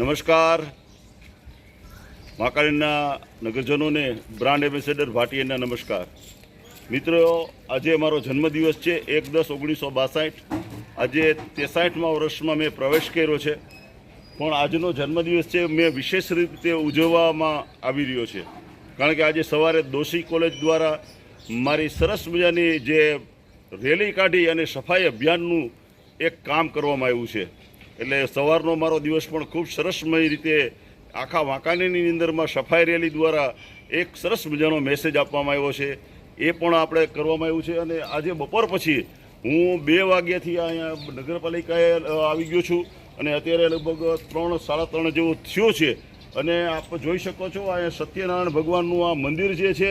નમસ્કાર. મહાકાળીના નગરજનોને brand ambassador ભાટિયાના નમસ્કાર. મિત્રો, આજે મારો જન્મદિવસ છે, એક દસ ઓગણીસો બાસઠ. આજે ત્રેસાઠમાં વર્ષમાં મેં પ્રવેશ કર્યો છે. પણ આજનો જન્મદિવસ છે, મેં વિશેષ રીતે ઉજવવામાં આવી રહ્યો છે. કારણ કે આજે સવારે દોશી કોલેજ દ્વારા મારી સરસ મજાની જે રેલી કાઢી અને સફાઈ અભિયાનનું એક કામ કરવામાં આવ્યું છે. એટલે સવારનો મારો દિવસ પણ ખૂબ સરસમય રીતે આખા વાંકાનેરની અંદરમાં સફાઈ રેલી દ્વારા એક સરસ મજાનો મેસેજ આપવામાં આવ્યો છે. એ પણ આપણે કરવામાં આવ્યું છે અને આજે બપોર પછી હું બે વાગ્યાથી અહીંયા નગરપાલિકાએ આવી ગયો છું અને અત્યારે લગભગ ત્રણ, સાડા ત્રણ જેવું થયો છે. અને આપ જોઈ શકો છો અહીંયા સત્યનારાયણ ભગવાનનું આ મંદિર જે છે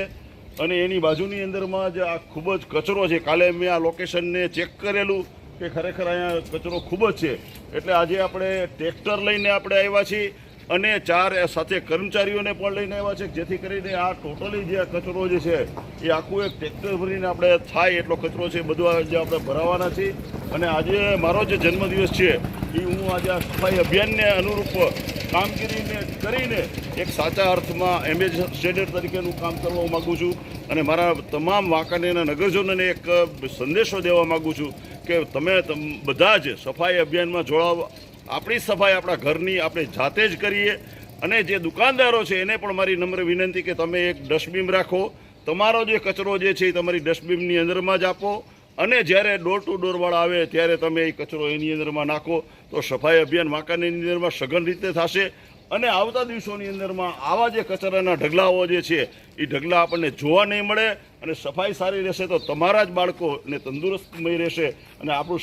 અને એની બાજુની અંદરમાં જ આ ખૂબ જ કચરો છે. કાલે મેં આ લોકેશનને ચેક કરેલું કે ખરેખર અહીંયા કચરો ખૂબ જ છે. એટલે આજે આપણે ટ્રેક્ટર લઈને આપણે આવ્યા છીએ. અને ચાર સાથે કર્મચારીઓને પણ લઈને આવ્યા છે, જેથી કરીને આ ટોટલી જે કચરો જે છે, એ આખું એક ટ્રેક્ટર ભરીને આપણે થાય એટલો કચરો છે બધું આજે આપણે ભરાવાના છીએ. અને આજે મારો જે જન્મદિવસ છે, એ હું આજે આ સફાઈ અભિયાનને અનુરૂપ કામગીરીને કરીને એક સાચા અર્થમાં એમ્બેસેડર તરીકેનું કામ કરવા માગું છું. અને મારા તમામ વાંકાનેરના નગરજનોને એક સંદેશો દેવા માગું છું કે તમે, બધા જ સફાઈ અભિયાનમાં જોડાવ આપણી સફાઈ આપણા ઘરની આપણે જાતે જ કરીએ અને જે દુકાનદારો છે એને પણ મારી નમ્ર વિનંતી કે તમે એક ડસ્ટબિન રાખો. તમારો જે કચરો જે છે એ તમારી ડસ્ટબિનની અંદરમાં જ આપો અને જ્યારે ડોર ટુ ડોરવાળા આવે ત્યારે તમે એ કચરો એની અંદરમાં નાખો તો સફાઈ અભિયાન વાંકાનેરની અંદરમાં સઘન રીતે થશે અને આવતા દિવસોની અંદરમાં આવા જે કચરાના ઢગલાઓ જે છે એ ઢગલા આપણને જોવા નહીં મળે અને સફાઈ સારી રહેશે તો તમારા જ બાળકો ને તંદુરસ્તમય રહેશે અને આપણું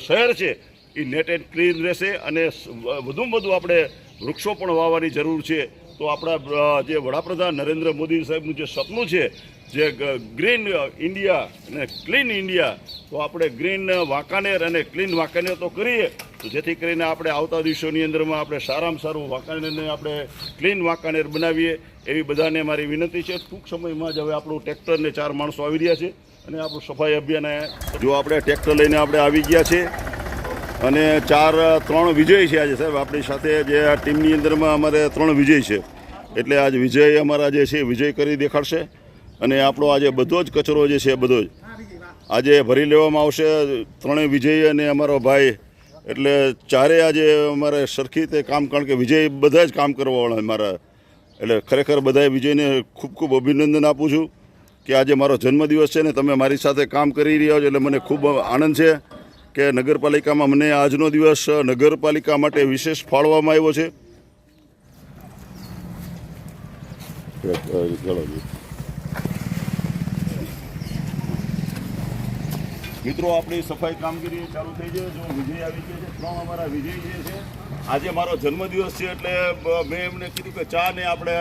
શહેર છે એ નેટ એન્ડ ક્લીન રહેશે અને વધુમાં વધુ આપણે વૃક્ષો પણ વાવવાની જરૂર છે. તો આપણા જે વડાપ્રધાન નરેન્દ્ર મોદી સાહેબનું જે સપનું છે, જે ગ્રીન ઇન્ડિયા અને ક્લીન ઇન્ડિયા, તો આપણે ગ્રીન વાંકાનેર અને ક્લીન વાંકાનેર તો કરીએ. તો જેથી કરીને આપણે આવતા દિવસોની અંદરમાં આપણે સારામાં સારું વાંકાનેરને આપણે ક્લીન વાંકાનેર બનાવીએ. એવી બધાને મારી વિનંતી છે. ટૂંક સમયમાં જ હવે આપણું ટ્રેક્ટરને ચાર માણસો આવી રહ્યા છે. અને આપણું સફાઈ અભિયાન જો આપણે ટ્રેક્ટર લઈને આપણે આવી ગયા છે અને ચાર, ત્રણ વિજય છે આજે, સાહેબ. આપણી સાથે જે આ ટીમની અંદરમાં અમારે ત્રણ વિજય છે. એટલે આજ વિજય અમારા જે છે, વિજય કરી દેખાડશે. અને આપણો આજે બધો જ કચરો જે છે, બધો જ. આજે ભરી લેવામાં આવશે ત્રણેય વિજય અને અમારો ભાઈ. એટલે ચારે આજે અમારે સરખી રીતે કામ, કારણ કે વિજય બધા જ કામ કરવાવાળા મારા. એટલે ખરેખર બધાએ વિજયને ખૂબ ખૂબ અભિનંદન આપું છું કે આજે મારો જન્મદિવસ છે ને તમે મારી સાથે કામ કરી રહ્યા છો, એટલે મને ખૂબ આનંદ છે. કે નગરપાલિકામાં મને આજનો દિવસ નગરપાલિકા માટે વિશેષ ફાળવામાં આવ્યો છે? મિત્રો, આપણી સફાઈ કામગીરી ચાલુ થઈ છે. જો વિજય આવી ગયા છે, ત્રણ અમારા વિજય જે છે, આજે મારો જન્મદિવસ છે એટલે મેં એમને કીધું કે ચા ને આપણે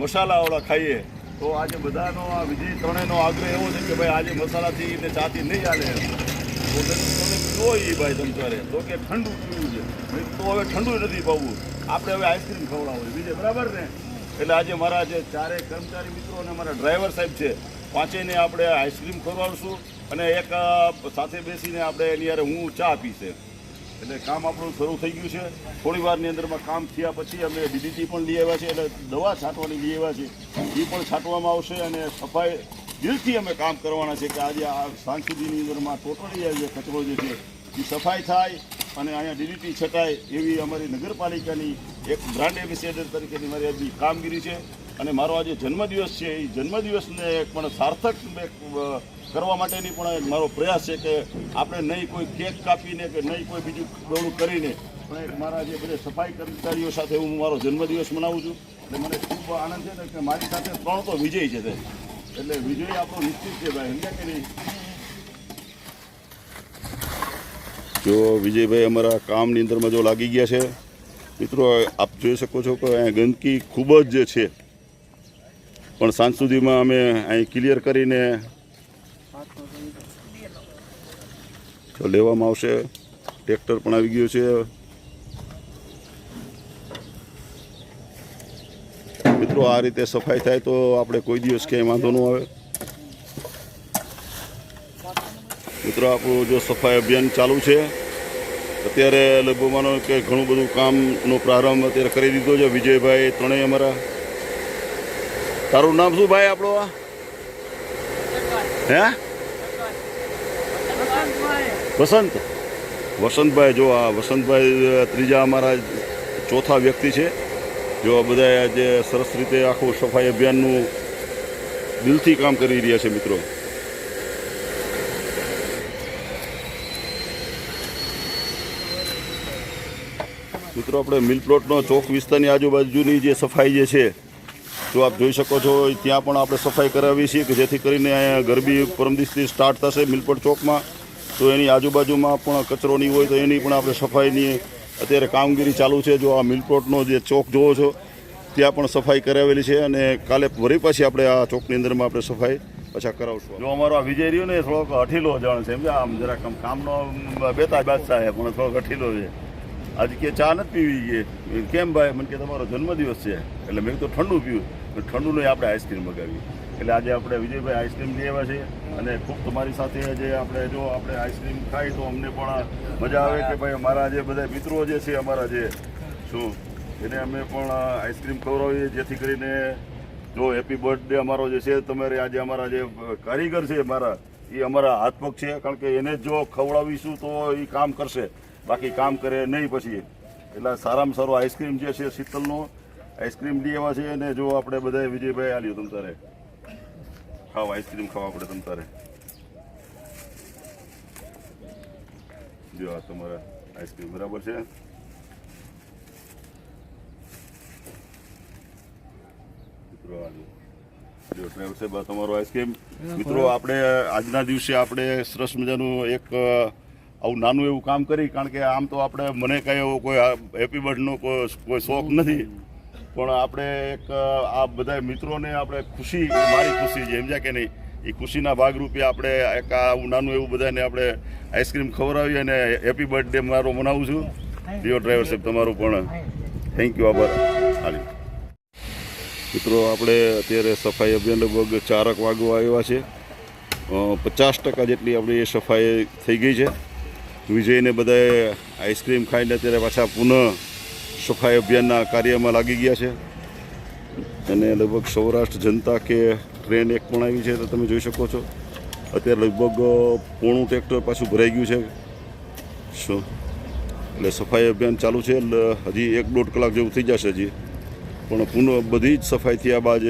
મસાલાવાળા ખાઈએ. તો આજે બધાનો આ વિજય ત્રણેયનો આગ્રહ એવો છે કે ભાઈ આજે મસાલાથી ને ચાથી નહીં ચાલે ઈ ભાઈ તમ તો કે ઠંડુ પીવું છે. તો હવે ઠંડુ નથી પાવું. આપણે હવે આઈસ્ક્રીમ ખવડાવું બીજે બરાબર ને? એટલે આજે મારા જે ચારે કર્મચારી મિત્રો અને મારા ડ્રાઈવર સાહેબ છે, પાંચેયને આપણે આઈસ્ક્રીમ ખવડાવશું અને એક સાથે બેસીને આપણે એની યારે હું ચા પીશે. એટલે કામ આપણું શરૂ થઈ ગયું છે. થોડી વારની અંદરમાં કામ થયા પછી અમે ડીડીટી પણ લઈ આવ્યા છે, એટલે દવા છાંટવાની લઈ આવ્યા છે. એ પણ છાંટવામાં આવશે અને સફાઈ દિલથી અમે કામ કરવાના છે કે આજે આ સાંજ અંદરમાં ટોટલી આ જે કચરો જે છે, એ સફાઈ થાય અને અહીંયા ડીડીટી છટાય એવી અમારી નગરપાલિકાની એક બ્રાન્ડ એમ્બેસેડર તરીકેની મારી આજે કામગીરી છે. અને મારો આજે જન્મદિવસ છે. એ જન્મદિવસને પણ સાર્થક કરવા માટેની પણ એક મારો પ્રયાસ છે કે આપણે નહીં કોઈ કેક કાપીને કે નહીં કોઈ બીજું દોડું કરીને, પણ એક મારા જે બધા સફાઈ કર્મચારીઓ સાથે હું મારો જન્મદિવસ મનાવું છું. એટલે મને ખૂબ આનંદ છે કે મારી સાથે ત્રણ તો વિજય છે. તે એટલે વિજય આપણો નિશ્ચિત છે ભાઈ, સમજ્યા કે નહીં? જો વિજયભાઈ અમારા કામની અંદરમાં જો લાગી ગયા છે, મિત્રો, આપ જોઈ શકો છો કે અહીંયા ગંદકી ખૂબ જ છે. પણ સાંજ સુધીમાં અમે અહીં ક્લિયર કરીને લેવામાં આવશે. ટ્રેક્ટર પણ આવી ગયું છે. મિત્રો, આ રીતે સફાઈ થાય તો આપણે કોઈ દિવસ ક્યાંય વાંધો ન આવે. મિત્રો, આપણું જો સફાઈ અભિયાન ચાલુ છે, અત્યારે લગભગ માનો કે ઘણું બધું કામનો પ્રારંભ અત્યારે કરી દીધો છે વિજયભાઈ ત્રણેય અમારા. તારું નામ શું ભાઈ આપણો આ? હે? વસંત. વસંતભાઈ. જો આ વસંતભાઈ ત્રીજા અમારા ચોથા વ્યક્તિ છે. જો બધા આજે સરસ રીતે આખું સફાઈ અભિયાનનું દિલથી કામ કરી રહ્યા છે મિત્રો. મિત્રો, આપણે મિલ પ્લોટનો ચોક વિસ્તારની આજુબાજુની જે સફાઈ જે છે, જો આપ જોઈ શકો છો ત્યાં પણ આપણે સફાઈ કરાવી છીએ કે જેથી કરીને અહીંયા ગરબી પરમ દિવસથી સ્ટાર્ટ થશે મિલપોટ ચોકમાં. તો એની આજુબાજુમાં પણ કચરો નહીં હોય તો એની પણ આપણે સફાઈની અત્યારે કામગીરી ચાલુ છે. જો આ મિલપ્લોટનો જે ચોક જોવો છો, ત્યાં પણ સફાઈ કરાવેલી છે અને કાલે વળી પાછી આપણે આ ચોકની અંદરમાં આપણે સફાઈ પછી કરાવશું. જો અમારો આ વિજય રહ્યો ને થોડોક અઠીલો જણ છે, એમ કે આમ જરાક આમ કામનો બેતા બાદશાહ છે, પણ થોડોક અઠીલો છે. આજે કે ચા નથી પીવી કે? કેમ ભાઈ? મને કે તમારો જન્મદિવસ છે. એટલે મેં તો ઠંડુ પીવું. ઠંડુ નહીં આપણે આઈસ્ક્રીમ મગાવી એટલે આજે આપણે વિજયભાઈ આઈસ્ક્રીમ લઈ આવ્યા છે અને ખૂબ તમારી સાથે જે આપણે જો આપણે આઈસ્ક્રીમ ખાઈ તો અમને પણ મજા આવે કે ભાઈ અમારા જે બધા મિત્રો જે છે અમારા જે, શું? એને અમે પણ આઈસ્ક્રીમ ખવડાવીએ જેથી કરીને જો હેપી બર્થડે અમારો જે છે તમારે આજે અમારા જે કારીગર છે મારા, એ અમારા હાથપગ છે, કારણ કે એને જો ખવડાવીશું તો એ કામ કરશે, બાકી કામ કરે નહીં પછી. એટલે સારામાં સારું આઈસ્ક્રીમ જે છે શીતલનો, આઈસ્ક્રીમ લઈ આવ્યા છે અને જો આપણે બધા વિજયભાઈ આવ્યું તમ તારે. ખાવ આઈસ્ક્રીમ ખાવા આપણે તમ તારે. જો આ તમારા આઈસ્ક્રીમ બરાબર છે? જો. ડ્રાઈવર સાહેબ તમારો આઈસ્ક્રીમ મિત્રો આપણે આજના દિવસે આપણે સરસ મજાનું એક આવું નાનું એવું કામ કરી કારણ કે આમ તો આપણે મને કાંઈ એવો કોઈ હેપી બર્થનો કોઈ શોખ નથી. પણ આપણે એક આ બધા મિત્રોને આપણે ખુશી મારી ખુશી છે સમજ્યા કે નહીં. એ ખુશીના ભાગરૂપે આપણે એક આવું નાનું એવું બધાને આપણે આઈસ્ક્રીમ ખવડાવી અને હેપી બર્થડે મારો મનાવું છું. ડીઓ ડ્રાઈવર સાહેબ, તમારું પણ થેન્ક યુ આભાર. હાલી. મિત્રો, આપણે અત્યારે સફાઈ અભિયાન લગભગ ચારક વાગવા આવ્યા છે. પચાસ ટકા જેટલી આપણી સફાઈ થઈ ગઈ છે. વિજયને બધાએ આઈસ્ક્રીમ ખાઈને અત્યારે પાછા પુનઃ સફાઈ અભિયાનના કાર્યમાં લાગી ગયા છે. અને લગભગ સૌરાષ્ટ્ર જનતા કે ટ્રેન એક પણ આવી છે તો તમે જોઈ શકો છો. અત્યારે લગભગ પોણું ટ્રેક્ટર પાછું ભરાઈ ગયું છે. શું? એટલે સફાઈ અભિયાન ચાલુ છે. હજી એક દોઢ કલાક જેવું થઈ જશે હજી. પણ પુનઃ બધી જ સફાઈ થયા બાદ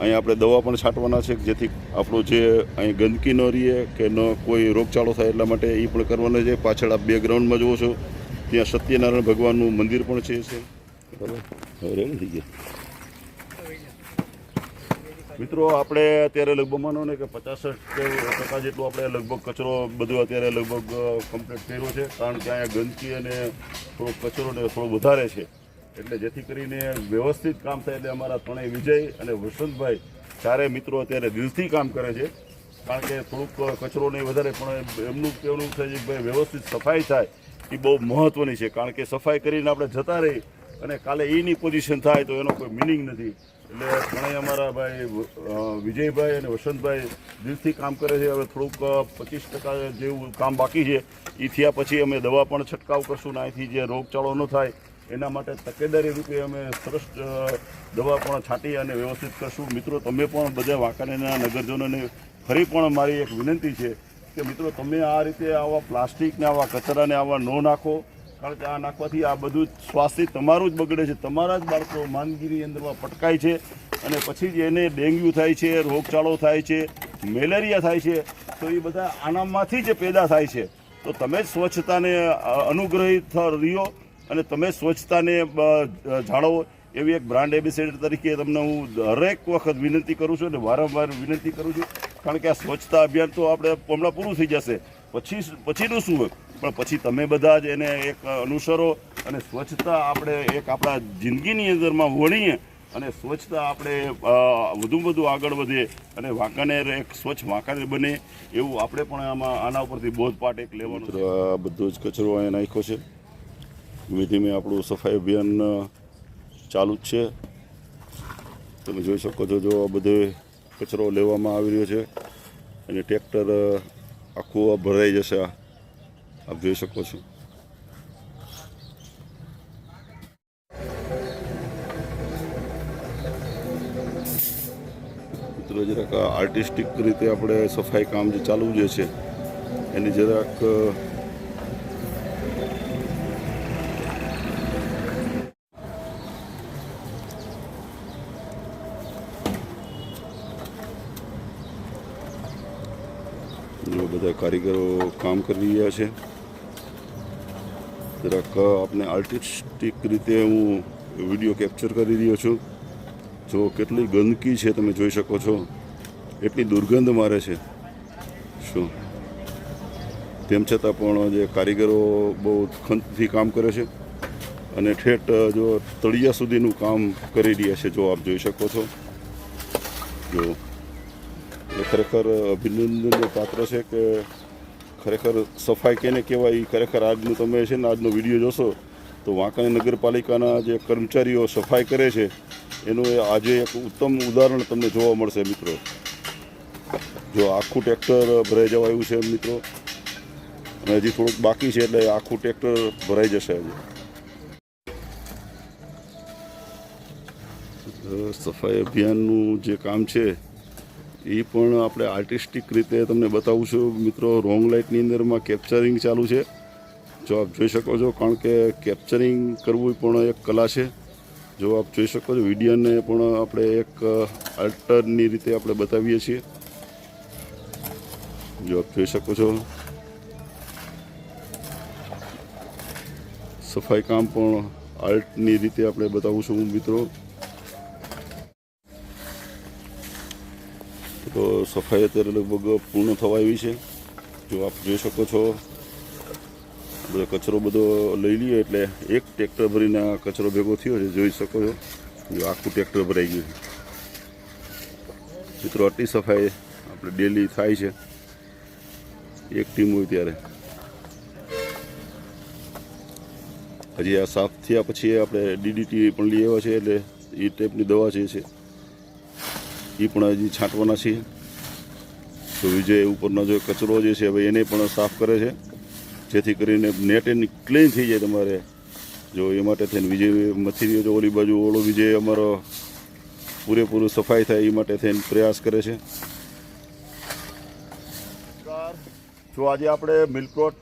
અહીં આપણે દવા પણ છાંટવાના છે, જેથી આપણું જે અહીં ગંદકી ન રહીએ કે ન કોઈ રોગચાળો થાય એટલા માટે એ પણ કરવાના છે. પાછળ આ બેકગ્રાઉન્ડમાં જુઓ છો. ત્યાં સત્યનારાયણ ભગવાનનું મંદિર પણ છે બરાબર થઈ ગયા. મિત્રો આપણે અત્યારે લગભગ માનો ને કે પચાસ ટકા જેટલો આપણે લગભગ કચરો બધો અત્યારે લગભગ કમ્પ્લીટ કર્યો છે. કારણ કે અહીંયા ગંદકી અને થોડો કચરો ને થોડો વધારે છે. એટલે જેથી કરીને વ્યવસ્થિત કામ થાય એટલે અમારા ત્રણેય વિજય અને વસંતભાઈ ચારે મિત્રો અત્યારે દિલથી કામ કરે છે. કારણ કે થોડુંક કચરો નહીં વધારે પણ એમનું કહેવાનું છે કે ભાઈ વ્યવસ્થિત સફાઈ થાય. એ બહુ મહત્ત્વની છે. કારણ કે સફાઈ કરીને આપણે જતા રહી અને કાલે એની પોઝિશન થાય તો એનો કોઈ મિનિંગ નથી. એટલે ઘણા અમારા ભાઈ વિજયભાઈ અને વસંતભાઈ દિલથી કામ કરે છે. હવે થોડુંક પચીસ ટકા જેવું કામ બાકી છે. એ થયા પછી અમે દવા પણ છંટકાવ કરશું ને અહીંથી જે રોગચાળો ન થાય, એના માટે તકેદારી રૂપે અમે સરસ દવા પણ છાંટી અને વ્યવસ્થિત કરશું. મિત્રો, તમે પણ બધા વાંકાનેરના નગરજનોને ફરી પણ મારી એક વિનંતી છે કે મિત્રો, તમે આ રીતે આવા પ્લાસ્ટિકને આવા કચરાને આવા ન નાખો, કારણ કે આ નાખવાથી આ બધું જ સ્વાસ્થ્ય તમારું જ બગડે છે. તમારા જ બાળકો માંદગીરી અંદરમાં પટકાય છે અને પછી જ એને ડેન્ગ્યુ થાય છે, રોગચાળો થાય છે, મેલેરિયા થાય છે. તો એ બધા આનામાંથી જ પેદા થાય છે. તો તમે જ સ્વચ્છતાને અનુગ્રહિત રહ્યો અને તમે સ્વચ્છતાને જાળવો. એવી એક બ્રાન્ડ એમ્બેસેડર તરીકે તમને હું દરેક વખત વિનંતી કરું છું અને વારંવાર વિનંતી કરું છું કારણ કે આ સ્વચ્છતા અભિયાન તો આપણે હમણાં પૂરું થઈ જશે. પછી પછીનું શું હોય? પણ પછી તમે બધા જ એને એક અનુસરો અને સ્વચ્છતા આપણે એક આપણા જિંદગીની અંદરમાં વણીએ અને સ્વચ્છતા આપણે વધુ વધુ આગળ વધે અને વાંકાનેર એક સ્વચ્છ વાંકાનેર બને એવું આપણે પણ આમાં આના ઉપરથી બોધપાઠ એક લેવાનો આ બધો જ કચરો અહીંયા નાખ્યો છે. ધીમે ધીમે આપણું સફાઈ અભિયાન ચાલુ જ છે. તમે જોઈ શકો છો જો આ બધો કચરો લેવામાં આવી રહ્યો છે અને ટ્રેક્ટર આખું ભરાઈ જશે આપ જોઈ શકો છો. મિત્રો, જરાક આર્ટિસ્ટિક રીતે આપણે સફાઈ કામ જે ચાલુ જે છે. એની જરાક કારીગરો કામ કરી રહ્યા છે. જરાક આપને આર્ટિસ્ટિક રીતે હું વીડિયો કેપ્ચર કરી રહ્યો છું. જો કેટલી ગંદકી છે તમે જોઈ શકો છો. એટલી દુર્ગંધ મારે છે. શું? તેમ છતાં પણ જે કારીગરો બહુ ખંતથી કામ કરે છે અને ઠેઠ જો તળિયા સુધીનું કામ કરી રહ્યા છે, જો આપ જોઈ શકો છો. જો ખરેખર અભિનંદનનું પાત્ર છે કે ખરેખર સફાઈ કેને કહેવાય એ ખરેખર આજનું તમે છે ને આજનો વીડિયો જોશો, તો વાંકાણી નગરપાલિકાના જે કર્મચારીઓ સફાઈ કરે છે, એનું આજે એક ઉત્તમ ઉદાહરણ તમને જોવા મળશે મિત્રો. જો આખું ટ્રેક્ટર ભરાઈ જવા આવ્યું છે મિત્રો. અને હજી થોડુંક બાકી છે એટલે આખું ટ્રેક્ટર ભરાઈ જશે હજી. સફાઈ અભિયાનનું જે કામ છે એ પણ આપણે આર્ટિસ્ટિક રીતે તમને બતાવું છું. મિત્રો રોંગ લાઇટની અંદરમાં કેપ્ચરિંગ ચાલુ છે. જો આપ જોઈ શકો છો, કારણ કે કેપ્ચરિંગ કરવું પણ એક કલા છે. જો આપ જોઈ શકો છો, વિડીયોને પણ આપણે એક આલ્ટરની રીતે આપણે બતાવીએ છીએ. જો આપ જોઈ શકો છો, સફાઈ કામ પણ આર્ટની રીતે આપણે બતાવું છું મિત્રો. તો સફાઈ અત્યારે લગભગ પૂર્ણ થવા આવી છે. જો આપ જોઈ શકો છો, બધો કચરો બધો લઈ લઈએ એટલે એક ટ્રેક્ટર ભરીને કચરો ભેગો થયો છે, જોઈ શકો છો. જો આખું ટ્રેક્ટર ભરાઈ ગયું છે. મિત્રો, આટલી સફાઈ આપણે ડેલી થાય છે. એક ટીમ હોય ત્યારે. હજી આ સાફ થયા પછી આપણે ડીડીટી પણ લઈ આવ્યા છે, એટલે એ ટાઈપની દવા જે છે એ પણ હજી છાંટવાના છીએ. તો વિજય ઉપરનો જે કચરો જે છે, હવે એને પણ સાફ કરે છે. જેથી કરીને નેટ એની ક્લીન થઈ જાય તમારે. જો એ માટે થઈને વિજય મથીરીઓ જો ઓલી બાજુ ઓળો વિજય અમારો પૂરેપૂરું સફાઈ થાય એ માટે થઈને પ્રયાસ કરે છે. જો આજે આપણે મિલકોટ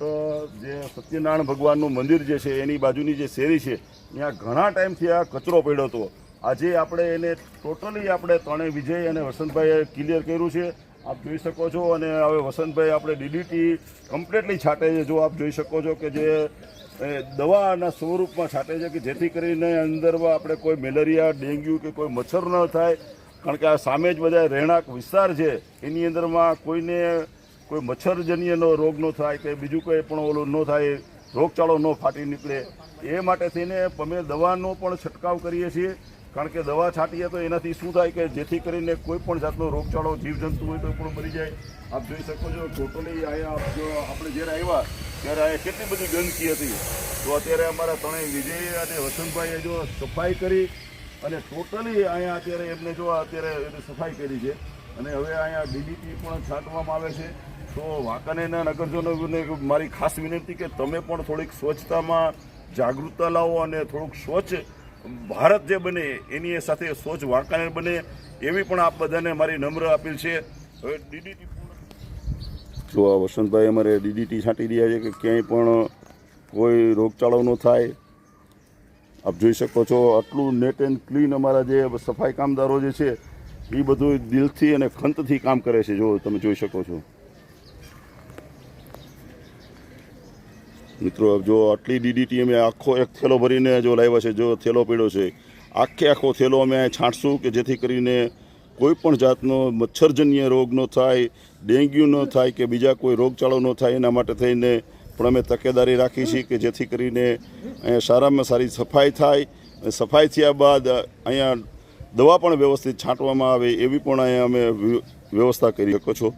જે સત્યનારાયણ ભગવાનનું મંદિર જે છે, એની બાજુની જે શેરી છે, ત્યાં ઘણા ટાઈમથી આ કચરો પડ્યો હતો. આજે આપણે એને ટોટલી આપણે ત્રણેય વિજય અને વસંતભાઈએ ક્લિયર કર્યું છે. આપ જોઈ શકો છો અને હવે વસંતભાઈ આપણે ડીડીટી કમ્પ્લીટલી છાંટે છે. જો આપ જોઈ શકો છો કે જે દવાના સ્વરૂપમાં છાંટે છે કે જેથી કરીને અંદરમાં આપણે કોઈ મેલેરિયા, ડેન્ગ્યુ કે કોઈ મચ્છર ન થાય. કારણ કે આ સામે જ બધા રહેણાંક વિસ્તાર છે. એની અંદરમાં કોઈને કોઈ મચ્છરજન્યનો રોગ ન થાય કે બીજું કંઈ પણ ઓલું ન થાય, રોગચાળો ન ફાટી નીકળે. એ માટે થઈને અમે દવાનો પણ છંટકાવ કરીએ છીએ. કારણ કે દવા છાંટીએ તો એનાથી શું થાય કે જેથી કરીને કોઈ પણ જાતનો રોગચાળો જીવજંતુ હોય તો પણ મરી જાય. આપ જોઈ શકો છો ટોટલી અહીંયા આપણે જ્યારે આવ્યા, ત્યારે અહીંયા કેટલી બધી ગંદકી હતી. તો અત્યારે અમારા ત્રણેય વિજય અને વસંતભાઈએ જો સફાઈ કરી અને ટોટલી અહીંયા અત્યારે એમને જો અત્યારે સફાઈ કરી છે. અને હવે અહીંયા ડીડીટી પણ છાંટવામાં આવે છે. તો વાંકાનેરના નગરજનોને મારી ખાસ વિનંતી કે તમે પણ થોડીક સ્વચ્છતામાં જાગૃતતા લાવો અને થોડુંક સ્વચ્છ ભારત જે બને, એની સાથે સ્વચ્છ વાંકાનેર બને, એવી પણ આપ બધાને મારી નમ્ર અપીલ છે. હવે ડીડીટી જો આ વસંતભાઈ અમારે ડીડીટી છાંટી રહ્યા છે કે ક્યાંય પણ કોઈ રોગચાળો ન થાય, આપ જોઈ શકો છો આટલું નેટ એન્ડ ક્લીન અમારા જે સફાઈ કામદારો જે છે, એ બધું દિલથી અને ખંતથી કામ કરે છે. જો તમે જોઈ શકો છો. મિત્રો જો આટલી ડીડીટી અમે આખો એક થેલો ભરીને જો લાવ્યા છે, જો થેલો પીડ્યો છે, આખે આખો થેલો અમે છાંટશું કે જેથી કરીને કોઈ પણ જાતનો મચ્છરજન્ય રોગ ન થાય, ડેન્ગ્યુ ન થાય કે બીજા કોઈ રોગચાળો ન થાય, એના માટે થઈને પણ અમે તકેદારી રાખી છીએ કે જેથી કરીને અહીંયા સારામાં સારી સફાઈ થાય. અને સફાઈ થયા બાદ અહીંયા દવા પણ વ્યવસ્થિત છાંટવામાં આવે એવી પણ અહીંયા અમે વ્યવસ્થા કરી શકો છો.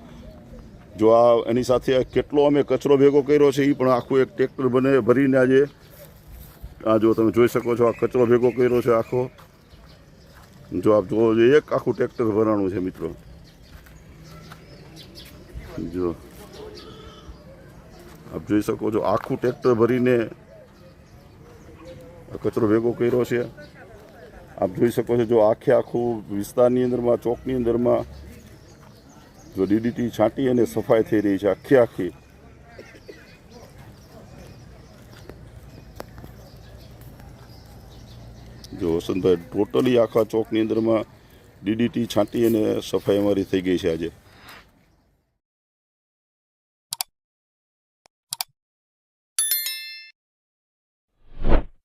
જો આ એની સાથે કેટલો અમે કચરો ભેગો કર્યો છે એ પણ આખું એક ટ્રેક્ટર બને ભરીને આજે આ જો તમે જોઈ શકો છો આ કચરો ભેગો કર્યો છે આખો. જો આપ જુઓ છો, એક આખું ટ્રેક્ટર ભરાણું છે મિત્રો. જો આપ જોઈ શકો છો આખું ટ્રેક્ટર ભરીને કચરો ભેગો કર્યો છે. આપ જોઈ શકો છો જો આખે આખું વિસ્તારની અંદરમાં ચોકની અંદરમાં જો ડીડીટી છાંટી અને સફાઈ થઈ રહી છે આખી આખી. જો વસંતભાઈ, ટોટલી આખા ચોકની અંદરમાં ડીડીટી છાંટી અને સફાઈ અમારી થઈ ગઈ છે આજે.